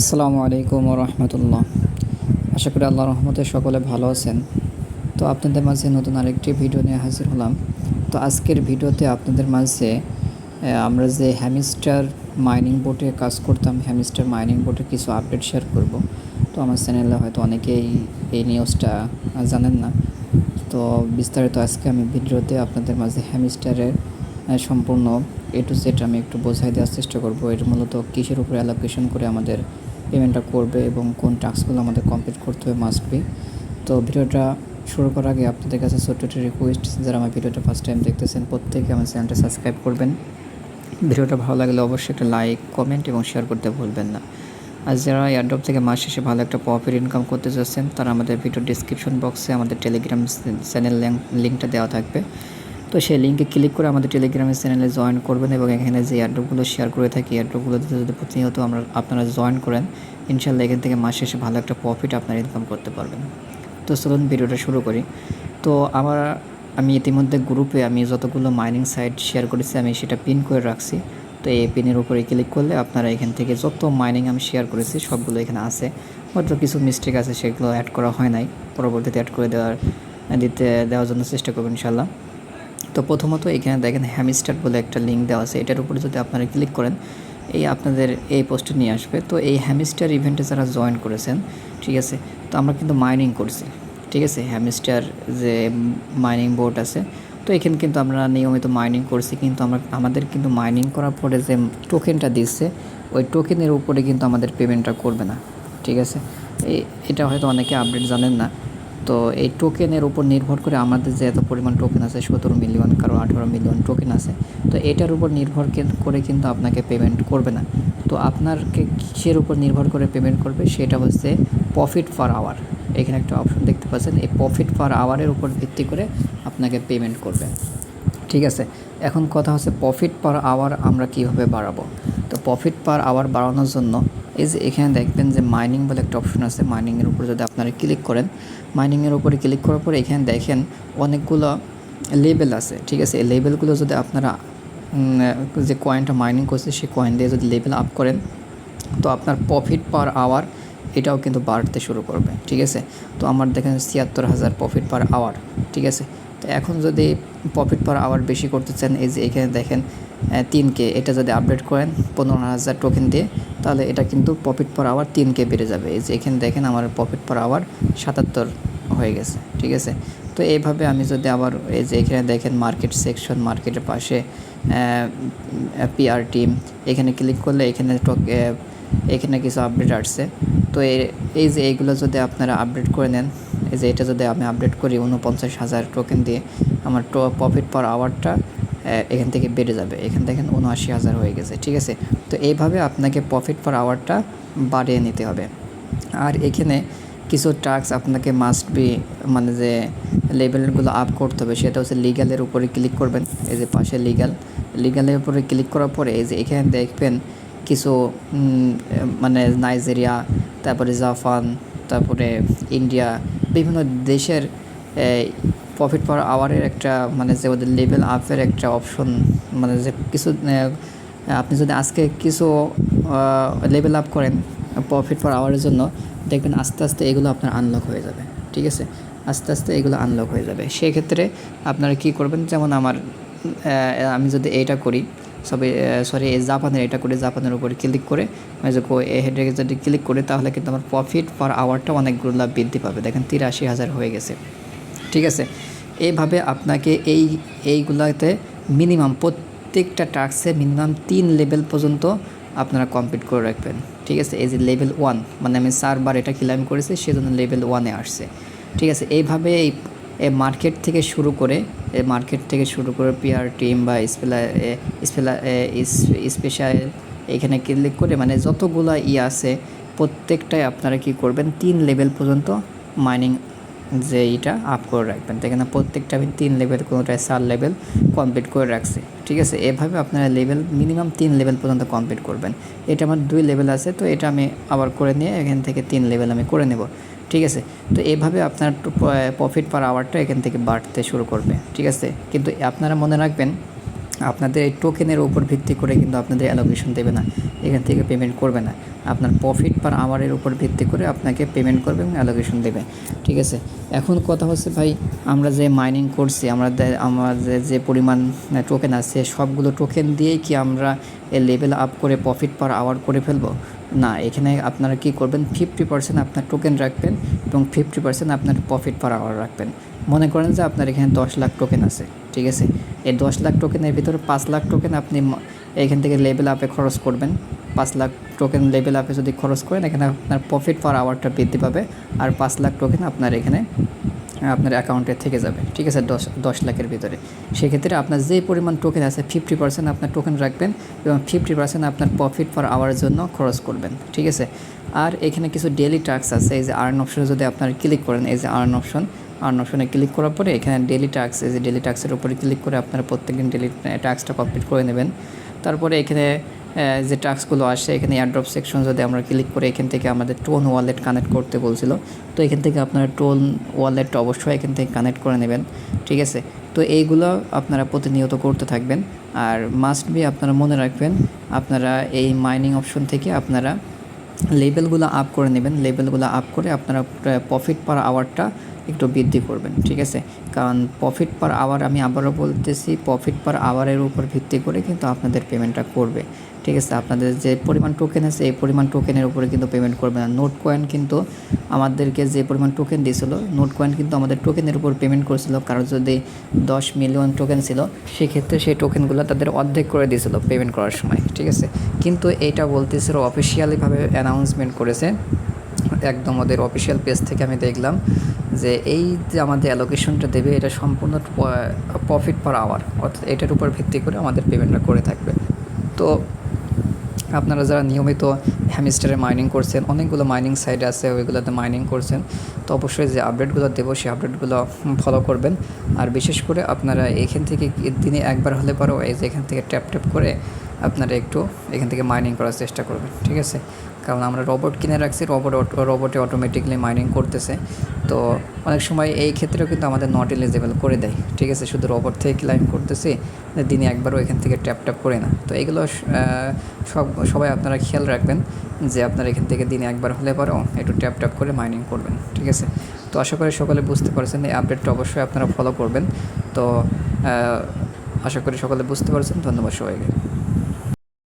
আসসালামু আলাইকুম রহমতুল্লাহ আশা করি আল্লাহ রহমতে সকলে ভালো আছেন। তো আপনাদের মাঝে নতুন আরেকটি ভিডিও নিয়ে হাজির হলাম। তো আজকের ভিডিওতে আপনাদের মাঝে আমরা যে হ্যামিস্টার মাইনিং বোর্ডে কাজ করতাম, হ্যামিস্টার মাইনিং বোর্ডে কিছু আপডেট শেয়ার করব। তো আমার চ্যানেলে হয়তো অনেকেই এই নিউজটা জানেন না। তো বিস্তারিত আজকে আমি ভিডিওতে আপনাদের মাঝে হ্যামিস্টারের সম্পূর্ণ এ টু সেট আমি একটু বোঝাই দেওয়ার চেষ্টা করব। এর মূলত কিসের উপরে অ্যালোকেশন করে আমাদের পেমেন্টটা করবে এবং কোন টাস্কগুলো আমাদের কমপ্লিট করতে হবে মাস্ট বি তো ভিডিওটা শুরু করার আগে আপনাদের কাছে ছোট্ট একটি রিকোয়েস্ট যারা আমার ভিডিওটা ফার্স্ট টাইম দেখতেছেন, প্রত্যেকে আমার চ্যানেলটা সাবস্ক্রাইব করবেন। ভিডিওটা ভালো লাগলে অবশ্যই একটা লাইক কমেন্ট এবং শেয়ার করতে ভুলবেন না। আর যারা এয়ারড্রপ থেকে মাস শেষে ভালো একটা প্রফিট ইনকাম করতে চাচ্ছেন, তারা আমাদের ভিডিও ডিসক্রিপশন বক্সে আমাদের টেলিগ্রাম চ্যানেল লিঙ্কটা দেওয়া থাকবে। তো সেই লিঙ্কে ক্লিক করে আমাদের টেলিগ্রামের চ্যানেলে জয়েন করবেন এবং এখানে যে এয়ারড্রপগুলো শেয়ার করে থাকি এয়ারড্রপগুলোতে যদি প্রতিনিয়ত আমরা, আপনারা জয়েন করেন, ইনশাল্লাহ এখান থেকে মাস শেষে ভালো একটা প্রফিট আপনারা ইনকাম করতে পারবেন। তো চলুন ভিডিওটা শুরু করি। তো আমার, আমি ইতিমধ্যে গ্রুপে আমি যতগুলো মাইনিং সাইট শেয়ার করেছি, আমি সেটা পিন করে রাখছি। তো এই পিনের উপরে ক্লিক করলে আপনারা এখান থেকে যত মাইনিং আমি শেয়ার করেছি, সবগুলো এখানে আছে। হয়তো কিছু মিস্টেক আছে, সেগুলো অ্যাড করা হয় নাই। পরবর্তীতে অ্যাড করে দেওয়ার, দিতে, দেওয়ার জন্য চেষ্টা করবেন ইনশাল্লাহ। তো প্রথমত এখানে দেখেন হ্যামিস্টার বলে একটা লিঙ্ক দেওয়া আছে, এটার উপরে যদি আপনারা ক্লিক করেন, এই আপনাদের এই পোস্টে নিয়ে আসবে। তো এই হ্যামিস্টার ইভেন্টে যারা জয়েন করেছেন, ঠিক আছে, তো আমরা কিন্তু মাইনিং করছি, ঠিক আছে, হ্যামিস্টার যে মাইনিং বোর্ড আছে, তো এখানে কিন্তু আমরা নিয়মিত মাইনিং করছি, কিন্তু আমরা, আমাদের কিন্তু মাইনিং করার পরে যে টোকেনটা দিচ্ছে, ওই টোকেনের উপরে কিন্তু আমাদের পেমেন্টটা করবে না, ঠিক আছে। এটা হয়তো অনেকে আপডেট জানেন না। তো এই টোকেনের উপর নির্ভর করে আমাদের যে এত পরিমাণ টোকেন আছে সতেরো মিলিয়ন কারও আঠারো মিলিয়ন টোকেন আছে, তো এটার উপর নির্ভর করে কিন্তু আপনাকে পেমেন্ট করবে না। তো আপনারকে কিসের উপর নির্ভর করে পেমেন্ট করবে, সেটা হচ্ছে প্রফিট পার আওয়ার এখানে একটা অপশন দেখতে পাচ্ছেন, এই প্রফিট পার আওয়ারের উপর ভিত্তি করে আপনাকে পেমেন্ট করবে। ঠিক আছে? এখন কথা হচ্ছে প্রফিট পার আওয়ার আমরা কীভাবে বাড়াবো? প্রফিট পার আওয়ার বাড়ানোর জন্য, এই যে এখানে দেখবেন যে মাইনিং বলে একটা অপশন আছে মাইনিংয়ের উপর যদি আপনারা ক্লিক করেন মাইনিংয়ের উপরে ক্লিক করার পরে এখানে দেখেন অনেকগুলো লেবেল আছে, ঠিক আছে? এই লেবেলগুলো যদি আপনারা যে কয়েনটা মাইনিং করছে, সেই কয়েন দিয়ে যদি লেভেল আপ করেন, তো আপনার প্রফিট পার আওয়ার এটাও কিন্তু বাড়তে শুরু করবে, ঠিক আছে? তো আমার দেখেন ছিয়াত্তর হাজার প্রফিট পার আওয়ার ঠিক আছে? এখন যদি প্রফিট পার আওয়ার বেশি করতে চান, এই যে এখানে দেখেন তিন কে এটা যদি আপডেট করেন পনেরো হাজার টোকেন দিয়ে, তাহলে এটা কিন্তু প্রফিট পার আওয়ার তিন কে বেড়ে যাবে। এই যে এখানে দেখেন আমার প্রফিট পার আওয়ার সাতাত্তর হয়ে গেছে, ঠিক আছে? তো এইভাবে আমি যদি আবার এই যে এখানে দেখেন মার্কেট সেকশন মার্কেটের পাশে পিআর টিম এখানে ক্লিক করলে এখানে এখানে কিছু আপডেট আসছে। তো এই যে এইগুলো যদি আপনারা আপডেট করে নেন যে এটা যদি আমি আপডেট করি উনপঞ্চাশ হাজার টোকেন দিয়ে আমার প্রফিট পার আওয়ারটা এখান থেকে বেড়ে যাবে। এখান থেকে উনআশি হাজার হয়ে গেছে, ঠিক আছে? তো এইভাবে আপনাকে প্রফিট পার আওয়ারটা বাড়িয়ে নিতে হবে। আর এখানে কিছু টাস্ক আপনাকে মাস্ট বি মানে যে লেভেলগুলো আপ করতে হবে, সেটা হচ্ছে লিগালের উপরে ক্লিক করবেন। এই যে পাশে লিগাল লিগালের উপরে ক্লিক করার পরে এই যে এখানে দেখবেন কিছু মানে নাইজেরিয়া তারপরে জাপান তারপরে ইন্ডিয়া বিভিন্ন দেশের প্রফিট পার আওয়ারের একটা মানে যে ওদের লেভেল আপের একটা অপশন মানে যে কিছু আপনি যদি আজকে কিছু লেভেল আপ করেন প্রফিট পার আওয়ারের জন্য, দেখবেন আস্তে আস্তে এগুলো আপনার আনলক হয়ে যাবে, ঠিক আছে? আস্তে আস্তে এগুলো আনলক হয়ে যাবে। সেক্ষেত্রে আপনারা কি করবেন? যেমন আমার আমি যদি এইটা করি সবে সরি জাপানের, এটা করে জাপানের উপরে ক্লিক করে, আমি যে হেডে যদি ক্লিক করি, তাহলে কিন্তু আমার প্রফিট পার আওয়ারটা অনেকগুলো বৃদ্ধি পাবে। দেখেন তিরাশি হাজার হয়ে গেছে। ঠিক আছে? এইভাবে আপনাকে এই, এইগুলাতে মিনিমাম প্রত্যেকটা টাস্কে মিনিমাম তিন লেভেল পর্যন্ত আপনারা কমপ্লিট করে রাখবেন। ঠিক আছে? এই যে লেভেল ওয়ান মানে আমি চারবার এটা ক্লাইম করেছি, সেজন্য লেভেল ওয়ানে আসছে। ঠিক আছে? এইভাবে এই মার্কেট থেকে শুরু করে মার্কেট থেকে শুরু করে পিআর টিম বা স্পেলা স্পেলা স্পেশাল এখানে ক্লিক করে মানে যতগুলো ই আছে প্রত্যেকটাই আপনারা কি করবেন? তিন লেভেল পর্যন্ত মাইনিং যে এটা আপ করে রাখবেন। দেখেন প্রত্যেকটা আমি তিন লেভেল কোনোটায় চার লেভেল কমপ্লিট করে রাখছি। ঠিক আছে? এভাবে আপনারা লেভেল মিনিমাম তিন লেভেল পর্যন্ত কমপ্লিট করবেন। এটা আমার দুই লেভেল আছে, তো এটা আমি আবার করে নিয়ে এখান থেকে তিন লেভেল আমি করে নেব। ঠিক আছে? তো এভাবে আপনার প্রফিট পার আওয়ারটা এখান থেকে বাড়তে শুরু করবে। ঠিক আছে? কিন্তু আপনারা মনে রাখবেন আপনাদের এই টোকেনের উপর ভিত্তি করে কিন্তু আপনাদের অ্যালোকেশন দেবে না। এখান থেকে পেমেন্ট করবে না। আপনার প্রফিট পার আওয়ারের উপর ভিত্তি করে আপনাকে পেমেন্ট করবে এবং অ্যালোকেশন দেবে। ঠিক আছে? এখন কথা হচ্ছে ভাই, আমরা যে মাইনিং করছি, আমরা আমাদের যে পরিমাণ টোকেন আছে, সবগুলো টোকেন দিয়েই কি আমরা এ লেভেল আপ করে প্রফিট পার আওয়ার করে ফেলব? না, এখানে আপনারা কি করবেন? ফিফটি পার্সেন্ট আপনার টোকেন রাখবেন এবং ফিফটি পার্সেন্ট আপনার প্রফিট পার আওয়ার রাখবেন। মনে করেন যে আপনার এখানে দশ লাখ টোকেন আছে। ঠিক আছে, এই দশ লাখ টোকেনের ভিতরে পাঁচ লাখ টোকেন আপনি এখান থেকে লেভেল আপে খরচ করবেন। পাঁচ লাখ টোকেন লেভেল আপে যদি খরচ করেন, এখানে আপনার প্রফিট পার আওয়ারটা বৃদ্ধি পাবে। আর পাঁচ লাখ টোকেন আপনার এখানে আপনার অ্যাকাউন্টে থেকে যাবে। ঠিক আছে, দশ দশ লাখের ভিতরে। সেক্ষেত্রে আপনার যে পরিমাণ টোকেন আছে ফিফটি পার্সেন্ট আপনার টোকেন রাখবেন এবং ফিফটি পার্সেন্ট আপনার প্রফিট পার আওয়ারের জন্য খরচ করবেন। ঠিক আছে? আর এখানে কিছু ডেলি টাস্ক আছে, এই যে আর্ন অপশনে যদি আপনার ক্লিক করেন, এই যে আর্ন অপশন আর্ন অপশনে ক্লিক করার পরে এখানে ডেলি টাস্ক এই যে ডেলি টাস্কের উপরে ক্লিক করে আপনারা প্রত্যেকদিন ডেলি টাস্কটা কমপ্লিট করে নেবেন। তারপরে এখানে যে টাস্কগুলো আসে, এখানে এয়ারড্রপ সেকশন যদি আমরা ক্লিক করে এখান থেকে আমাদের টোন ওয়ালেট কানেক্ট করতে বলছিল, তো এখান থেকে আপনারা টোন ওয়ালেটটা অবশ্যই এখান থেকে কানেক্ট করে নেবেন, ঠিক আছে? তো এইগুলো আপনারা প্রতিনিয়ত করতে থাকবেন, আর মাস্ট বি আপনারা মনে রাখবেন, আপনারা এই মাইনিং অপশন থেকে আপনারা লেভেলগুলো আপ করে নেবেন লেভেলগুলো আপ করে আপনারা প্রফিট পার আওয়ারটা একটু বৃদ্ধি করবেন, ঠিক আছে? কারণ প্রফিট পার আওয়ার আমি আবারও বলতেছি প্রফিট পার আওয়ারের উপর ভিত্তি করে কিন্তু আপনাদের পেমেন্টটা করবে। ঠিক আছে, আপনাদের যে পরিমাণ টোকেন আছে, এই পরিমাণ টোকেনের উপরে কিন্তু পেমেন্ট করবে না। নোট কয়েন কিন্তু আমাদেরকে যে পরিমাণ টোকেন দিয়েছিল নোট কয়েন কিন্তু আমাদের টোকেনের উপর পেমেন্ট করেছিল। কারও যদি দশ মিলিয়ন টোকেন ছিল, সেক্ষেত্রে সেই টোকেনগুলো তাদের অর্ধেক করে দিয়েছিল পেমেন্ট করার সময়, ঠিক আছে? কিন্তু এইটা বলতেছিল অফিসিয়ালিভাবে অ্যানাউন্সমেন্ট করেছে। একদম ওদের অফিসিয়াল পেজ থেকে আমি দেখলাম যে এই যে আমাদের অ্যালোকেশনটা দেবে, এটা সম্পূর্ণ প্রফিট পার আওয়ার অর্থাৎ এটার উপর ভিত্তি করে আমাদের পেমেন্টটা করে থাকবে। তো আপনারা যারা নিয়মিত হ্যামিস্টারে মাইনিং করছেন, অনেকগুলো মাইনিং সাইট আছে, ওইগুলোতে মাইনিং করছেন, তো অবশ্যই যে আপডেটগুলো দেবো, সেই আপডেটগুলো ফলো করবেন। আর বিশেষ করে আপনারা এখান থেকে দিনে একবার হলে পরেও এই যে এখান থেকে ট্যাপ ট্যাপ করে আপনারা একটু এখান থেকে মাইনিং করার চেষ্টা করবেন, ঠিক আছে? কারণ আমরা রোবট কিনে রাখছি রোবট রোবটে অটোমেটিকলি মাইনিং করতেছে। তো অনেক সময় এই ক্ষেত্রেও কিন্তু আমাদের নট এলিজেবল করে দেয়, ঠিক আছে? শুধু রোবট থেকে ক্লাইম করতেছি দিনে একবারও এখান থেকে ট্যাপ ট্যাপ করে না। তো এগুলো সব, সবাই আপনারা খেয়াল রাখবেন যে আপনারা এখান থেকে দিনে একবার হলে পরেও একটু ট্যাপ ট্যাপ করে মাইনিং করবেন, ঠিক আছে? তো আশা করি সকলে বুঝতে পারছেন, এই আপডেটটা অবশ্যই আপনারা ফলো করবেন। তো আশা করি সকলে বুঝতে পারছেন। ধন্যবাদ সবাইকে।